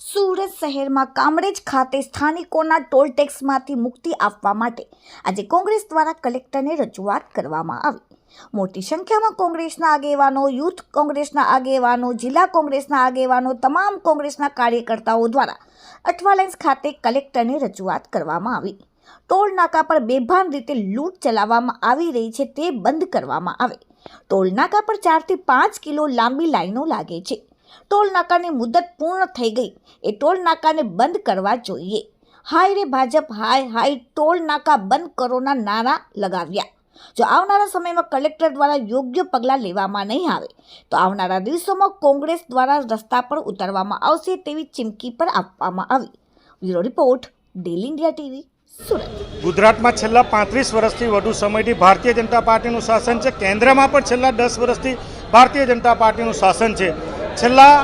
સુરત શહેરમાં કામરેજ ખાતે સ્થાનિકોના ટોલ ટેક્સમાંથી મુક્તિ આપવા માટે આજે કોંગ્રેસ દ્વારા કલેક્ટરને રજૂઆત કરવામાં આવી. મોટી સંખ્યામાં કોંગ્રેસના આગેવાનો, યુથ કોંગ્રેસના આગેવાનો, જિલ્લા કોંગ્રેસના આગેવાનો, તમામ કોંગ્રેસના કાર્યકર્તાઓ દ્વારા અઠવાલેન્સ ખાતે કલેક્ટરને રજૂઆત કરવામાં આવી. ટોલ નાકા પર બેભાન રીતે લૂંટ ચલાવવામાં આવી રહી છે તે બંધ કરવામાં આવે. ટોલ નાકા પર ચારથી પાંચ કિલો લાંબી લાઈનો લાગે છે. ટોલ નાકાની મુદત પૂર્ણ થઈ ગઈ. એ ટોલ નાકાને બંધ કરવા જોઈએ. હાય રે ભાજપ, હાય હાય, ટોલ નાકા બંધ કરોના નારા લગાવ્યા. જો આવનારા સમયમાં કલેક્ટર દ્વારા યોગ્ય પગલાં લેવામાં નહીં આવે, તો આવનારા દિવસોમાં કોંગ્રેસ દ્વારા રસ્તા પર ઉતારવામાં આવશે તેવી ચીમકી પર આપવામાં આવી. Bureau report daily India TV, Surat. ગુજરાતમાં છેલ્લા પાંત્રીસ વર્ષથી વધુ સમયથી ભારતીય જનતા પાર્ટીનું શાસન છે. કેન્દ્રમાં પણ છેલ્લા દસ વર્ષથી ભારતીય જનતા પાર્ટીનું શાસન છે. છેલ્લા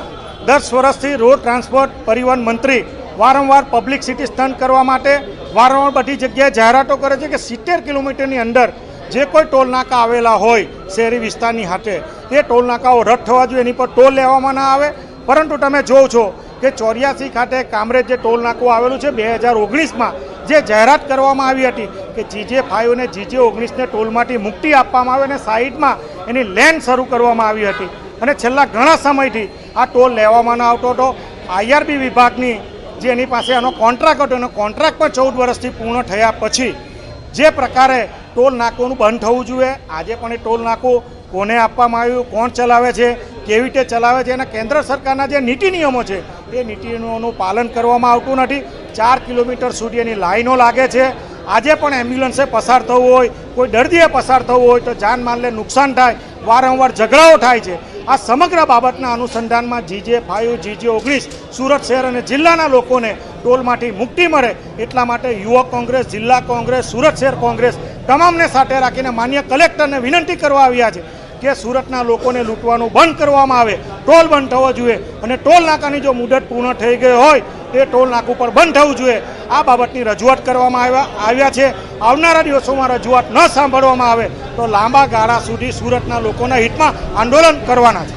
દસ વર્ષથી રોડ ટ્રાન્સપોર્ટ પરિવહન મંત્રી વારંવાર પબ્લિક સિટી સ્ટન્ટ કરવા માટે વારંવાર બધી જગ્યાએ જાહેરાતો કરે છે કે સિત્તેર કિલોમીટરની અંદર જે કોઈ ટોલ નાકા આવેલા હોય શહેરી વિસ્તારની હાટે તે ટોલ નાકાઓ રદ થવા જોઈએ, એની પર ટોલ લેવામાં ના આવે. પરંતુ તમે જોવો છો કે ચોર્યાસી ખાતે કામરેજ જે ટોલ નાકું આવેલું છે, બે હજાર ઓગણીસમાં જે જાહેરાત કરવામાં આવી હતી કે જીજે ફાઇવ અને જીજે ઓગણીસને ટોલમાંથી મુક્તિ આપવામાં આવે અને સાઈડમાં એની લેન શરૂ કરવામાં આવી હતી. અને છેલ્લા ઘણા સમયથી આ ટોલ લેવામાં ન આવતો હતો. આઈઆરબી વિભાગની જે એની પાસે આનો કોન્ટ્રાક્ટ હતો, એનો કોન્ટ્રાક્ટ પણ ચૌદ વર્ષથી પૂર્ણ થયા પછી જે પ્રકારે ટોલ નાકોનું બંધ થવું જોઈએ. આજે પણ એ ટોલ નાકું કોને આપવામાં આવ્યું, કોણ ચલાવે છે, કેવી રીતે ચલાવે છે અને કેન્દ્ર સરકારના જે નીતિ નિયમો છે, એ નીતિ નિયમોનું પાલન કરવામાં આવતું નથી. ચાર કિલોમીટર સુધી એની લાઈનો લાગે છે. આજે પણ એમ્બ્યુલન્સે પસાર થવું હોય, કોઈ દર્દીએ પસાર થવું હોય તો જાનમાલને નુકસાન થાય, વારંવાર ઝઘડાઓ થાય છે. આ સમગ્ર બાબતના અનુસંધાનમાં જીજે ફાઇવ જીજે ઓગણીસ, સુરત શહેર અને જિલ્લાના લોકોને ટોલમાંથી મુક્તિ મળે એટલા માટે યુવક કોંગ્રેસ, જિલ્લા કોંગ્રેસ, સુરત શહેર કોંગ્રેસ તમામને સાથે રાખીને માન્ય કલેક્ટરને વિનંતી કરવા આવ્યા છે કે સુરતના લોકોને લૂંટવાનું બંધ કરવામાં આવે, ટોલ બંધ થવો જોઈએ અને ટોલ નાકાની જો મુદત પૂર્ણ થઈ ગઈ હોય, તે ટોલ નાકું પર બંધ થવું જોઈએ. આ બાબતની રજૂઆત કરવામાં આવ્યા આવ્યા છે. આવનારા દિવસોમાં રજૂઆત ન સાંભળવામાં આવે તો લાંબા ગાળા સુધી સુરતના લોકોના હિતમાં આંદોલન કરવાના છે.